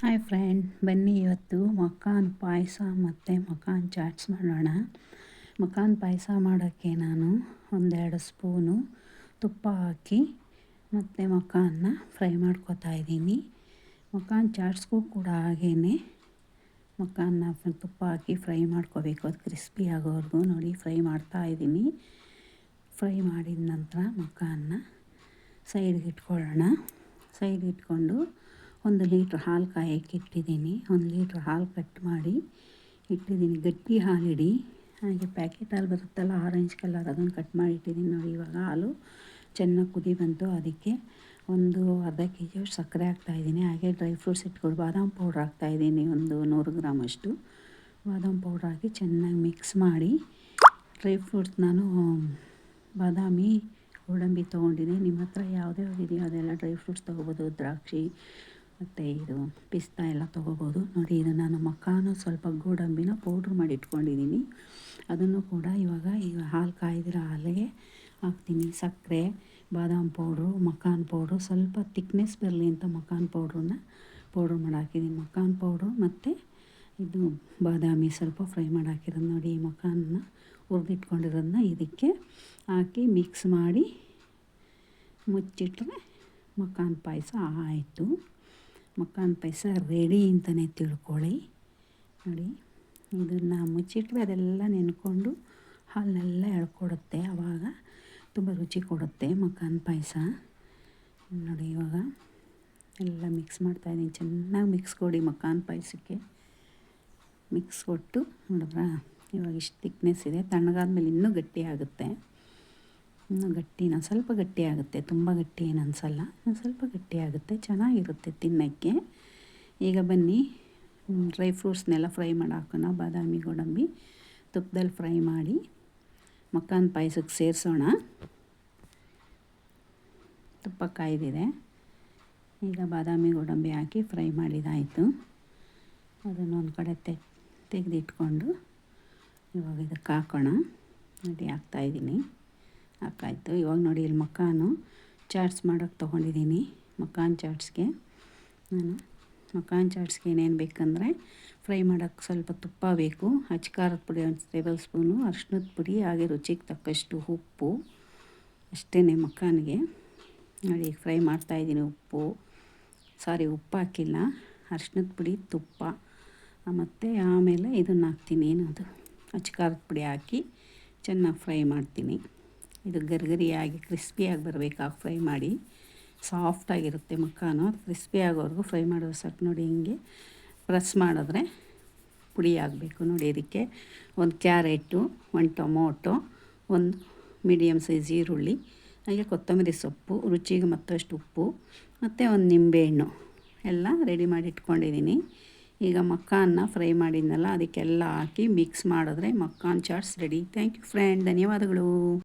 Hi friend ಬನ್ನಿ ಇವತ್ತು ಮಕಾನ್ ಪಾಯಸ ಮತ್ತು ಮಕಾನ್ ಚಾಟ್ಸ್ ಮಾಡೋಣ. ಮಕಾನ್ ಪಾಯಸ ಮಾಡೋಕ್ಕೆ ನಾನು ಒಂದೆರಡು ಸ್ಪೂನು ತುಪ್ಪ ಹಾಕಿ ಮತ್ತು ಮಕಾನ್ನ ಫ್ರೈ ಮಾಡ್ಕೊತಾ ಇದ್ದೀನಿ. ಮಕಾನ್ ಚಾಟ್ಸ್ಗೂ ಕೂಡ ಹಾಗೇ ಮಕಾನ್ನ ತುಪ್ಪ ಹಾಕಿ ಫ್ರೈ ಮಾಡ್ಕೋಬೇಕು. ಅದು ಕ್ರಿಸ್ಪಿ ಆಗೋವರೆಗೂ ನೋಡಿ ಫ್ರೈ ಮಾಡ್ತಾ ಇದ್ದೀನಿ. ಫ್ರೈ ಮಾಡಿದ ನಂತರ ಮಕಾನ್ನ ಸೈಡ್ಗೆ ಇಟ್ಕೊಳ್ಳೋಣ. ಸೈಡ್ಗೆ ಇಟ್ಕೊಂಡು ಒಂದು ಲೀಟ್ರ್ ಹಾಲು ಕಾಯಕ್ಕೆ ಇಟ್ಟಿದ್ದೀನಿ. ಒಂದು ಲೀಟ್ರ್ ಹಾಲು ಕಟ್ ಮಾಡಿ ಇಟ್ಟಿದ್ದೀನಿ. ಗಟ್ಟಿ ಹಾಲಿಡಿ ಹಾಗೆ ಪ್ಯಾಕೆಟ್ ಹಾಲು ಬರುತ್ತಲ್ಲ ಆರೆಂಜ್ ಕಲರ್ ಅದನ್ನು ಕಟ್ ಮಾಡಿ ಇಟ್ಟಿದ್ದೀನಿ ನೋಡಿ ಇವಾಗ. ಹಾಲು ಚೆನ್ನಾಗಿ ಕುದಿ ಬಂತು. ಅದಕ್ಕೆ ಒಂದು ಅರ್ಧ ಕೆ ಜಿ ಸಕ್ಕರೆ ಹಾಕ್ತಾಯಿದ್ದೀನಿ ಹಾಗೆ ಡ್ರೈ ಫ್ರೂಟ್ಸ್ ಇಟ್ಕೊಂಡು ಬಾದಾಮ್ ಪೌಡ್ರ್ ಹಾಕ್ತಾಯಿದ್ದೀನಿ ಒಂದು ನೂರು ಗ್ರಾಮ್ ಅಷ್ಟು ಬಾದಾಮ್ ಪೌಡ್ರ್ ಹಾಕಿ ಚೆನ್ನಾಗಿ ಮಿಕ್ಸ್ ಮಾಡಿ ಡ್ರೈ ಫ್ರೂಟ್ಸ್ ನಾನು ಬಾದಾಮಿ, ಗೋಡಂಬಿ ತೊಗೊಂಡಿದ್ದೀನಿ. ನಿಮ್ಮ ಹತ್ರ ಯಾವುದೇ ಇದೆಯೋ ಅದೆಲ್ಲ ಡ್ರೈ ಫ್ರೂಟ್ಸ್ ತೊಗೋಬೋದು. ದ್ರಾಕ್ಷಿ ಮತ್ತು ಇದು ಪಿಸ್ತಾ ಎಲ್ಲ ತೊಗೋಬೋದು. ನೋಡಿ, ಇದು ನಾನು ಮಕ್ಕಾನು ಸ್ವಲ್ಪ ಗೋಡಂಬಿನ ಪೌಡ್ರ್ ಮಾಡಿ ಇಟ್ಕೊಂಡಿದ್ದೀನಿ. ಅದನ್ನು ಕೂಡ ಇವಾಗ ಈಗ ಹಾಲು ಕಾಯ್ದಿರೋ ಹಾಲಿಗೆ ಹಾಕ್ತೀನಿ. ಸಕ್ಕರೆ, ಬಾದಾಮ್ ಪೌಡ್ರು, ಮಕಾನ್ ಪೌಡ್ರು, ಸ್ವಲ್ಪ ತಿಕ್ನೆಸ್ ಬರಲಿ ಅಂತ ಮಕಾನ್ ಪೌಡ್ರನ್ನ ಪೌಡ್ರ್ ಮಾಡಿ ಹಾಕಿದ್ದೀನಿ. ಪೌಡ್ರು ಮತ್ತು ಇದು ಬಾದಾಮಿ ಸ್ವಲ್ಪ ಫ್ರೈ ಮಾಡಿ ಹಾಕಿರೋದು. ನೋಡಿ, ಈ ಮಕಾನ್ನ ಹುರಿದಿಟ್ಕೊಂಡಿರೋದನ್ನ ಇದಕ್ಕೆ ಹಾಕಿ ಮಿಕ್ಸ್ ಮಾಡಿ ಮುಚ್ಚಿಟ್ರೆ ಮಕಾನ್ ಪಾಯಸ ಆಯಿತು. ಮಕಾನ್ ಪಾಯಸ ರೆಡಿ ಅಂತಲೇ ತಿಳ್ಕೊಳ್ಳಿ. ನೋಡಿ, ಇದನ್ನು ಮುಚ್ಚಿಟ್ರೆ ಅದೆಲ್ಲ ನೆನ್ಕೊಂಡು ಹಾಲನ್ನೆಲ್ಲ ಎಳ್ಕೊಡುತ್ತೆ. ಆವಾಗ ತುಂಬ ರುಚಿ ಕೊಡುತ್ತೆ ಮಕಾನ್ ಪಾಯಸ ನೋಡಿ, ಇವಾಗ ಎಲ್ಲ ಮಿಕ್ಸ್ ಮಾಡ್ತಾಯಿದ್ದೀನಿ ಚೆನ್ನಾಗಿ ಮಿಕ್ಸ್ ಕೊಡಿ ಮಕಾನ್ ಪಾಯಸಕ್ಕೆ ಮಿಕ್ಸ್ ಕೊಟ್ಟು ನೋಡಿದ್ರಾ? ಇವಾಗ ಇಷ್ಟು ತಿಕ್ನೆಸ್ ಇದೆ. ತಣ್ಣಗಾದ್ಮೇಲೆ ಇನ್ನೂ ಗಟ್ಟಿ ಆಗುತ್ತೆ. ಇನ್ನು ಗಟ್ಟಿನ ಸ್ವಲ್ಪ ಗಟ್ಟಿ ಆಗುತ್ತೆ, ತುಂಬ ಗಟ್ಟಿ ಏನು ಅನಿಸಲ್ಲ. ಸ್ವಲ್ಪ ಗಟ್ಟಿ ಆಗುತ್ತೆ, ಚೆನ್ನಾಗಿರುತ್ತೆ ತಿನ್ನೋಕ್ಕೆ. ಈಗ ಬನ್ನಿ ಡ್ರೈ ಫ್ರೂಟ್ಸ್ನೆಲ್ಲ ಫ್ರೈ ಮಾಡಿ ಹಾಕೋಣ, ಬಾದಾಮಿ, ಗೋಡಂಬಿ ತುಪ್ಪದಲ್ಲಿ ಫ್ರೈ ಮಾಡಿ, ಮಕ್ಕನ ಪಾಯಸಕ್ಕೆ ಸೇರಿಸೋಣ. ತುಪ್ಪ ಕಾಯ್ದಿದೆ. ಈಗ ಬಾದಾಮಿ, ಗೋಡಂಬಿ ಹಾಕಿ ಫ್ರೈ ಮಾಡಿದಾಯಿತು. ಅದನ್ನು ಒಂದು ಕಡೆ ತೆಗೆದಿಟ್ಕೊಂಡು ಇವಾಗ ಇದಕ್ಕೆ ಹಾಕೋಣ. ರೆಡಿ ಹಾಕ್ತಾಯಿದ್ದೀನಿ ಹಾಕಾಯ್ತು ಇವಾಗ ನೋಡಿ ಇಲ್ಲಿ ಮಕ್ಕಾನು ಚಾಟ್ಸ್ ಮಾಡೋಕ್ಕೆ ತೊಗೊಂಡಿದ್ದೀನಿ. ಮಕಾನ್ ಚಾಟ್ಸ್ಗೆ. ನಾನು ಮಕಾನ್ ಚಾಟ್ಸ್ಗೆ ಏನೇನು ಬೇಕಂದರೆ ಫ್ರೈ ಮಾಡೋಕ್ಕೆ ಸ್ವಲ್ಪ ತುಪ್ಪ ಬೇಕು. ಖಾರದ ಪುಡಿ ಒಂದು ಟೇಬಲ್ ಸ್ಪೂನು ಅರ್ಶಿನದ ಪುಡಿ, ಹಾಗೆ ರುಚಿಗೆ ತಕ್ಕಷ್ಟು ಉಪ್ಪು. ಅಷ್ಟೇ ಮಕಾನ್ಗೆ. ನೋಡಿ ಫ್ರೈ ಮಾಡ್ತಾಯಿದ್ದೀನಿ ಉಪ್ಪು. ಸಾರಿ, ಉಪ್ಪು ಹಾಕಿಲ್ಲ. ಅರ್ಶಿನದ ಪುಡಿ, ತುಪ್ಪ. ಮತ್ತು ಆಮೇಲೆ ಇದನ್ನು ಹಾಕ್ತೀನಿ. ಏನದು? ಖಾರದ ಪುಡಿ ಹಾಕಿ ಚೆನ್ನಾಗಿ ಫ್ರೈ ಮಾಡ್ತೀನಿ. ಇದು ಗರಿಗರಿಯಾಗಿ ಕ್ರಿಸ್ಪಿಯಾಗಿ ಬರಬೇಕಾಗಿ ಫ್ರೈ ಮಾಡಿ ಸಾಫ್ಟಾಗಿರುತ್ತೆ ಮಕ್ಕಾನು. ಕ್ರಿಸ್ಪಿ ಆಗೋವರೆಗೂ ಫ್ರೈ ಮಾಡೋ ಸಟ್ ನೋಡಿ ಹಿಂಗೆ ಪ್ರೆಸ್ ಮಾಡಿದ್ರೆ ಪುಡಿ ಆಗಬೇಕು ನೋಡಿ ಇದಕ್ಕೆ. ಒಂದು ಕ್ಯಾರೆಟು, ಒಂದು ಟೊಮೊಟೊ, ಒಂದು ಮೀಡಿಯಮ್ ಸೈಜ್ ಈರುಳ್ಳಿ, ಹಾಗೆ ಕೊತ್ತಂಬರಿ ಸೊಪ್ಪು, ರುಚಿಗೆ ಮತ್ತಷ್ಟು ಉಪ್ಪು, ಮತ್ತು ಒಂದು ನಿಂಬೆಹಣ್ಣು. ಎಲ್ಲ ರೆಡಿ ಮಾಡಿ ಇಟ್ಕೊಂಡಿದ್ದೀನಿ. ಈಗ ಮಕ್ಕಾನ್ನ ಫ್ರೈ ಮಾಡಿದ್ನಲ್ಲ, ಅದಕ್ಕೆಲ್ಲ ಹಾಕಿ ಮಿಕ್ಸ್ ಮಾಡಿದ್ರೆ ಮಕ್ಕಾನ್ chaats ready thank you friend ಧನ್ಯವಾದಗಳು.